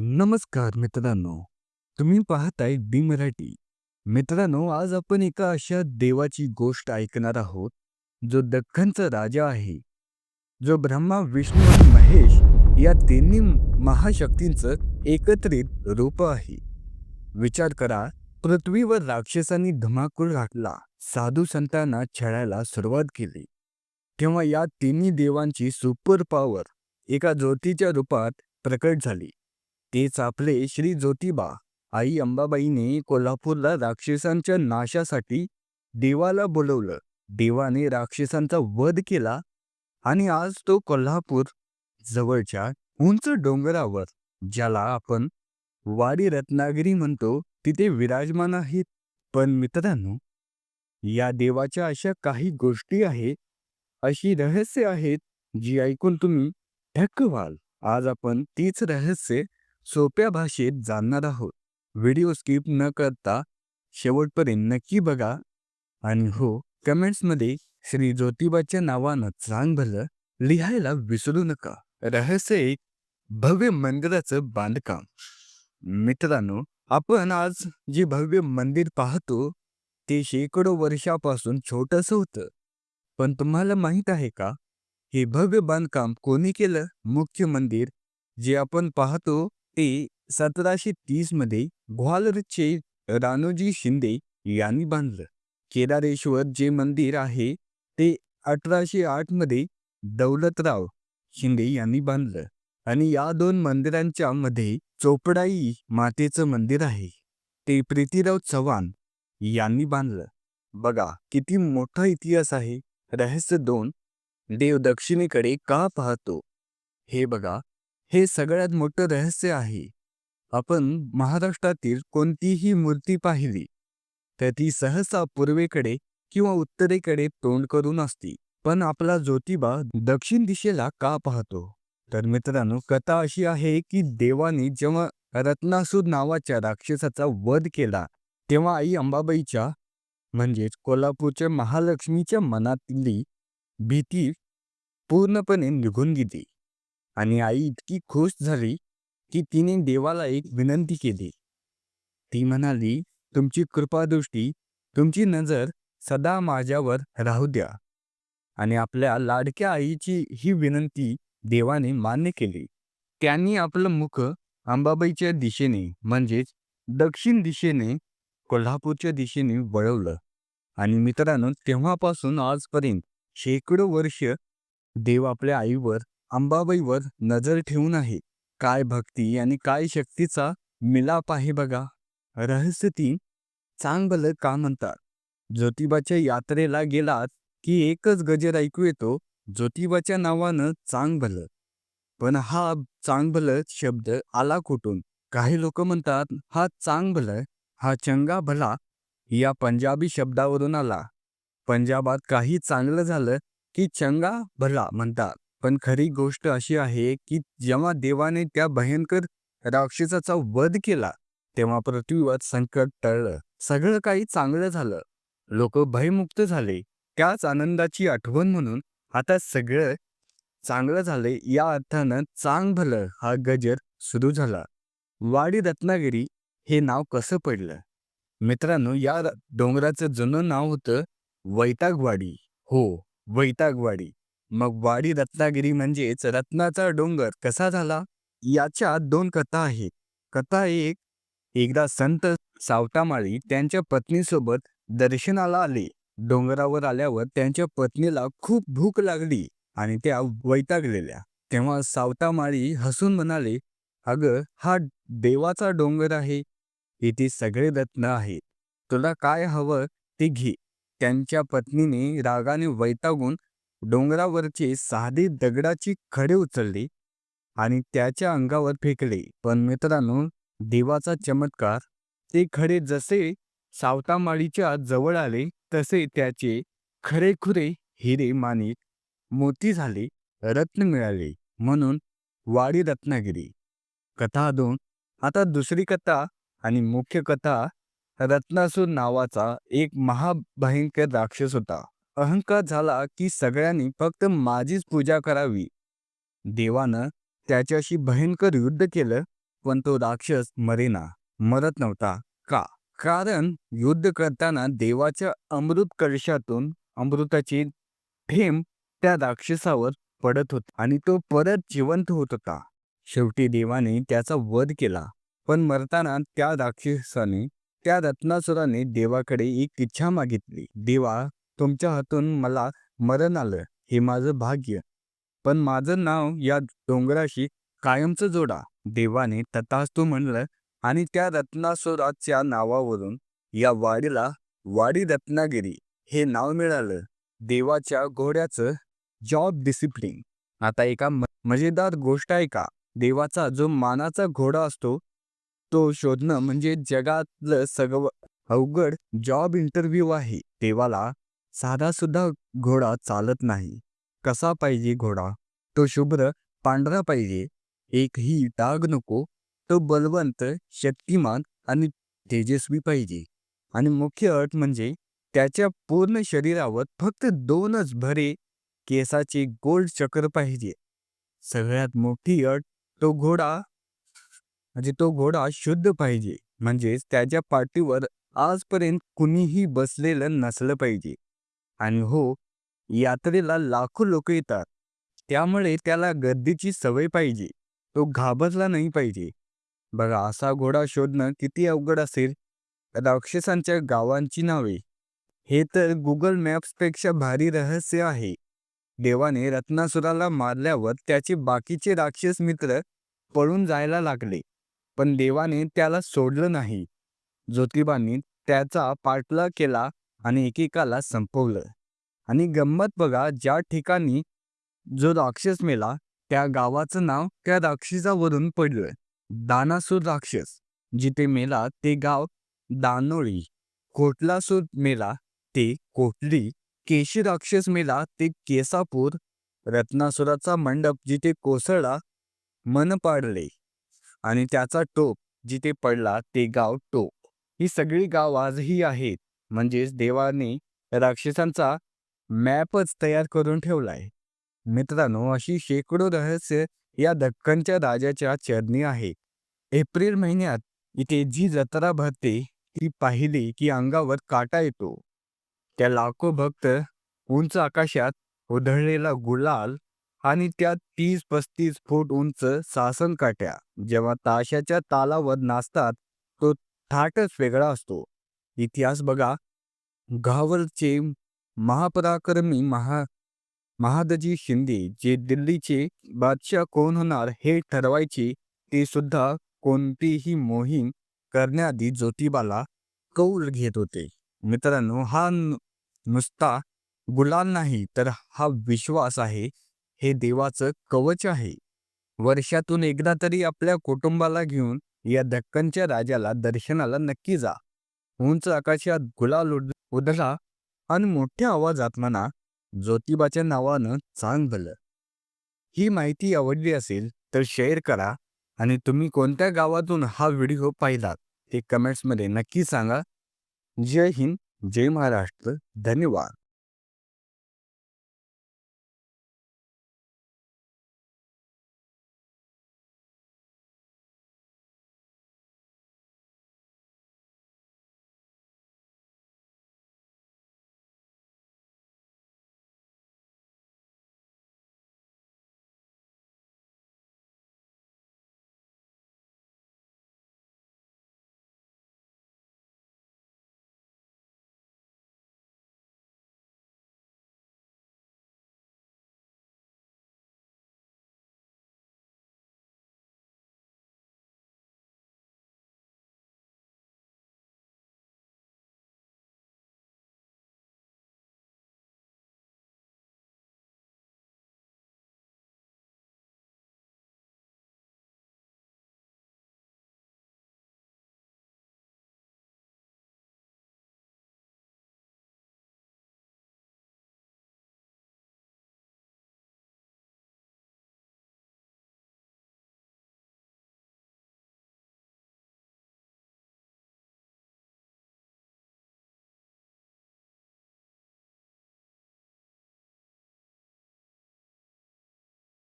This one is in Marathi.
नमस्कार मित्रांनो. तुम्ही पाहताय डी मराठी. मित्रांनो आज आपण एका अशा देवाची गोष्ट ऐकणार आहोत जो दख्खनचा राजा आहे. जो ब्रह्मा विष्णू आणि महेश या तिन्ही महाशक्तींचं एकत्रित रूप आहे. विचार करा पृथ्वीवर राक्षसांनी धुमाकूळ घातला साधू संतांना छळायला सुरुवात केली. तेव्हा या तिन्ही देवांची सुपर पॉवर एका ज्योतीच्या रूपात प्रकट झाली. तेच आपले श्री ज्योतिबा आई अंबाबाईने कोल्हापूरला राक्षसांच्या नाशासाठी देवाला बोलवलं. देवाने राक्षसांचा वध केला आणि आज तो कोल्हापूर जवळच्या उंच डोंगरावर ज्याला आपण वाडी रत्नागिरी म्हणतो तिथे विराजमान आहेत. पण मित्रांनो या देवाच्या अशा काही गोष्टी आहेत अशी रहस्य आहेत जी ऐकून तुम्ही ठक्क व्हाल आज आपण तीच रहस्य सोप्या भाषेत जाणणार आहोत. व्हिडिओ स्किप न करता शेवटपर्यंत नक्की बघा. आणि हो कमेंट्समध्ये श्री ज्योतिबाच्या नावानं चांग भलं लिहायला विसरू नका. रहस्य एक भव्य मंदिराचं बांधकाम. मित्रांनो आपण आज जे भव्य मंदिर पाहतो ते शेकडो वर्षापासून छोटंसं होतं. पण तुम्हाला माहीत आहे का? हे भव्य बांधकाम कोणी केलं? मुख्य मंदिर जे आपण पाहतो ते सतराशे तीसमध्ये ग्वाल्हेरचे रानोजी शिंदे यांनी बांधलं. केदारेश्वर जे मंदिर आहे ते अठराशे आठमध्ये दौलतराव शिंदे यांनी बांधलं. आणि या दोन मंदिरांच्या मध्ये चोपडाई मातेचं मंदिर आहे. ते प्रीतीराव चव्हाण यांनी बांधलं. बघा किती मोठा इतिहास आहे. रहस्य दोन देव दक्षिणेकडे का पाहतो? हे बघा हे सगळ्यात मोठं रहस्य आहे. आपण महाराष्ट्रातील कोणतीही मूर्ती पाहिली तर ती सहसा पूर्वेकडे किंवा उत्तरेकडे तोंड करून असती पण आपला ज्योतिबा दक्षिण दिशेला का पाहतो? तर मित्रांनो कथा अशी आहे की देवाने जेव्हा रत्नासूर नावाच्या राक्षसाचा वध केला तेव्हा आई अंबाबाईच्या म्हणजेच कोल्हापूरच्या महालक्ष्मीच्या मनातली भीती पूर्णपणे निघून गेली. आणि आई इतकी खुश झाली की तिने देवाला एक विनंती केली. ती म्हणाली तुमची कृपादृष्टी तुमची नजर सदा माझ्यावर राहू द्या. आणि आपल्या लाडक्या आईची ही विनंती देवाने मान्य केली. त्यांनी आपलं मुख अंबाबाईच्या दिशेने म्हणजेच दक्षिण दिशेने कोल्हापूरच्या दिशेने वळवलं. आणि मित्रांनो तेव्हापासून आजपर्यंत शेकडो वर्ष देव आपल्या आईवर अंबाबाईवर नजर ठेवून आहे. काय भक्ती आणि काय शक्तीचा मिलाप आहे बघा. रहस्य तीन. चांग भलं का म्हणतात? ज्योतिबाच्या यात्रेला गेलात की एकच गजर ऐकू येतो ज्योतिबाच्या नावानं चांग भलं पण हा चांगभलं शब्द आला कुठून? काही लोक म्हणतात हा चांग भलं हा चंगा भला या पंजाबी शब्दावरून आला. पंजाबात काही चांगलं झालं की चंगा भला म्हणतात. पण खरी गोष्ट अशी आहे की जेव्हा देवाने त्या भयंकर राक्षसाचा वध केला तेव्हा पृथ्वीवर संकट टळलं. सगळं काही चांगलं झालं. लोक भयमुक्त झाले. त्याच आनंदाची आठवण म्हणून आता सगळं चांगलं झाले या अर्थानं चांग भलं हा गजर सुरू झाला. वाडी रत्नागिरी हे नाव कसं पडलं? मित्रांनो या डोंगराचं जुनं नाव होतं वैतागवाडी. हो वैतागवाडी. मग वाडी रत्नागिरी म्हणजेच रत्नाचा डोंगर कसा झाला? याच्या दोन कथा आहेत. कथा एक एकदा संत सावतामाळी त्यांच्या पत्नीसोबत दर्शनाला आले. डोंगरावर आल्यावर त्यांच्या पत्नीला खूप भूक लागली आणि त्या वैतागलेल्या. तेव्हा सावतामाळी हसून म्हणाले अगं हा देवाचा डोंगर आहे. इथे सगळे रत्न आहेत. तुला काय हवं ते घे. त्यांच्या पत्नीने रागाने वैतागून डोंगरावरची साधी दगडाची खडे उचलली आणि त्याच्या अंगावर फेकले. पण मित्रांनो देवाचा चमत्कार ते खडे जसे सावतामाळीच्या जवळ आले तसे त्याचे खरेखुरे हिरे माणिक मोती झाले रत्न मिळाले म्हणून वाडी रत्नागिरी. कथा दोन. आता दुसरी कथा आणि मुख्य कथा रत्नासूर नावाचा एक महाभयंकर राक्षस होता. अहंकार झाला की सगळ्यांनी फक्त माझीच पूजा करावी. देवानं त्याच्याशी भयंकर युद्ध केलं पण तो राक्षस मरेना मरत नव्हता. का? कारण युद्ध करताना देवाच्या अमृत कलशातून अमृताची थेंब त्या राक्षसावर पडत होत आणि तो परत जिवंत होत होता. शेवटी देवाने त्याचा वध केला पण मरताना त्या राक्षसाने त्या रत्नासुराने देवाकडे एक इच्छा मागितली. देवा तुमच्या हातून मला मरण आलं हे माझं भाग्य. पण माझं नाव या डोंगराशी कायमचं जोडा. देवाने तथास्तू म्हणलं आणि त्या रत्नासुराच्या नावावरून या वाडीला वाडी रत्नागिरी हे नाव मिळालं. देवाच्या घोड्याचं जॉब डिसिप्लिन आता एका मजेदार गोष्ट आहे का? देवाचा जो मानाचा घोडा असतो तो शोधणं म्हणजे जगातलं सगळं अवघड जॉब इंटरव्ह्यू आहे. देवाला साधा सुद्धा घोडा चालत नाही. कसा पाहिजे घोडा? तो शुभ्र पांढरा पाहिजे. एकही डाग नको. तो बलवंत शक्तिमान आणि तेजस्वी पाहिजे. आणि मुख्य अट म्हणजे त्याच्या पूर्ण शरीरावर फक्त दोनच भरे केसाचे गोल्ड चक्र पाहिजे. सगळ्यात मोठी अट तो घोडा म्हणजे तो घोडा शुद्ध पाहिजे. म्हणजेच त्याच्या पाठीवर आजपर्यंत कुणीही बसलेलं नसलं पाहिजे. आणि हो यात्रेला लाखो लोक येतात. त्यामुळे त्याला गर्दीची सवय पाहिजे. तो घाबरला नाही पाहिजे. बघा असा घोडा शोधणं किती अवघड असेल? राक्षसांच्या गावांची नावे. हे तर गुगल मॅप्सपेक्षा भारी रहस्य आहे. देवाने रत्नासुराला मारल्यावर त्याचे बाकीचे राक्षस मित्र पळून जायला लागले. पण देवाने त्याला सोडलं नाही. ज्योतिबांनी त्याचा पाठलाग केला आणि एकेकाला संपवलं. आणि गंमत बघा ज्या ठिकाणी जो राक्षस मेला त्या गावाचं नाव त्या राक्षसावरून पडलं. दानासूर राक्षस. जिथे मेला ते गाव दानोळी. कोटलासूर मेला ते कोटली. केशी राक्षस मेला ते केसापूर. रत्नासुराचा मंडप जिथे कोसळला मन पाडले. आणि त्याचा टोप जिथे पडला ते गाव टोप. ही सगळी गाव आजही आहेत. म्हणजेच देवाने राक्षसांचा मॅपच तयार करून ठेवलाय. मित्रांनो अशी शेकडो रहस्य या दक्कनच्या राजाच्या चरणी आहे. एप्रिल महिन्यात इथे जी जत्रा भरते ती पाहिली की अंगावर काटा येतो. त्या लाखो भक्त उंच आकाशात उधळलेला गुलाल आणि त्या तीस पस्तीस फूट उंच सासन काट्या जेव्हा ताशाच्या तालावर नाचतात तो थाटच वेगळा असतो. इतिहास बघा. घावरचे महापराक्रमी महा महादजी शिंदे जे दिल्लीचे बादशाह कोण होणार हे ठरवायचे ते सुद्धा कोणतीही मोहीम करण्याआधी ज्योतिबाला कौल घेत होते. मित्रांनो हा नुसता गुलाल नाही तर हा विश्वास आहे हे देवाचं कवच आहे. वर्षातून एकदा तरी आपल्या कुटुंबाला घेऊन या दक्कनच्या राजाला दर्शनाला नक्की जा. उंच आकाशात गुलाल उड आणि मोठ्या आवाजात म्हणा ज्योतिबाच्या नावानं चांग भलं ही माहिती आवडली असेल तर शेअर करा आणि तुम्ही कोणत्या गावातून हा व्हिडिओ पाहिलात हे कमेंट्समध्ये नक्की सांगा. जय हिंद जय महाराष्ट्र धन्यवाद.